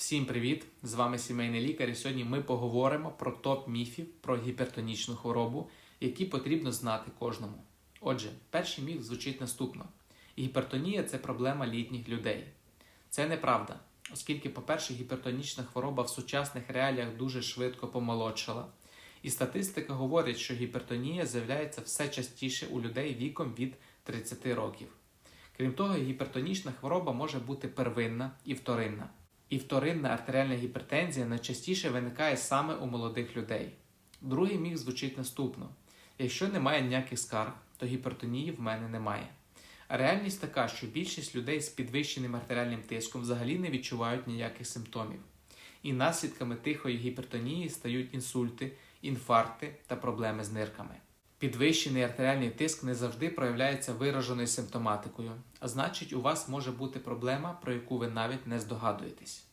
Всім привіт! З вами сімейний лікар. І сьогодні ми поговоримо про топ міфів про гіпертонічну хворобу, які потрібно знати кожному. Отже, перший міф звучить наступно: гіпертонія це проблема літніх людей. Це неправда, оскільки, по-перше, гіпертонічна хвороба в сучасних реаліях дуже швидко помолодшала. І статистика говорить, що гіпертонія з'являється все частіше у людей віком від 30 років. Крім того, гіпертонічна хвороба може бути первинна і вторинна. І вторинна артеріальна гіпертензія найчастіше виникає саме у молодих людей. Другий міф звучить наступно: якщо немає ніяких скарг, то гіпертонії в мене немає. А реальність така, що більшість людей з підвищеним артеріальним тиском взагалі не відчувають ніяких симптомів. І наслідками тихої гіпертонії стають інсульти, інфаркти та проблеми з нирками. Підвищений артеріальний тиск не завжди проявляється вираженою симптоматикою, а значить, у вас може бути проблема, про яку ви навіть не здогадуєтесь.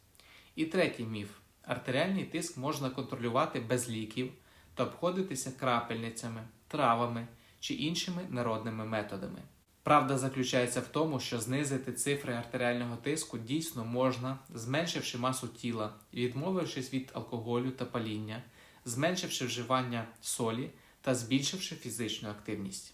І третій міф: артеріальний тиск можна контролювати без ліків та обходитися крапельницями, травами чи іншими народними методами. Правда заключається в тому, що знизити цифри артеріального тиску дійсно можна, зменшивши масу тіла відмовившись від алкоголю та паління, зменшивши вживання солі та збільшивши фізичну активність.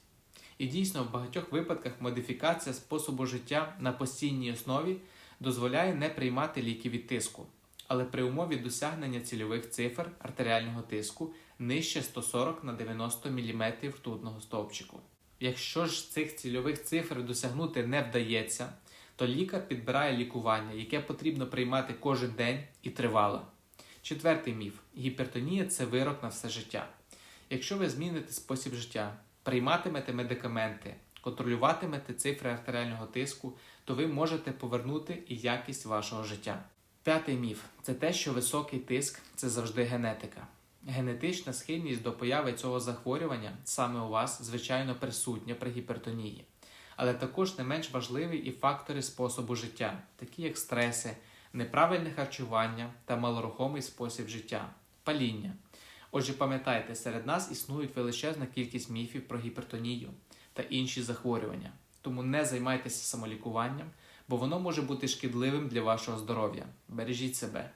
І дійсно, в багатьох випадках модифікація способу життя на постійній основі дозволяє не приймати ліки від тиску, але при умові досягнення цільових цифр артеріального тиску нижче 140 на 90 мм ртутного стовпчику. Якщо ж цих цільових цифр досягнути не вдається, то лікар підбирає лікування, яке потрібно приймати кожен день і тривало. Четвертий міф: гіпертонія це вирок на все життя. Якщо ви зміните спосіб життя, прийматимете медикаменти, контролюватимете цифри артеріального тиску, то ви можете повернути і якість вашого життя. П'ятий міф це те, що високий тиск це завжди генетика. Генетична схильність до появи цього захворювання саме у вас, звичайно, присутня при гіпертонії. Але також не менш важливі і фактори способу життя, такі як стреси, неправильне харчування та малорухомий спосіб життя, паління. Отже, пам'ятайте, серед нас існують величезна кількість міфів про гіпертонію та інші захворювання. Тому не займайтеся самолікуванням, бо воно може бути шкідливим для вашого здоров'я. Бережіть себе.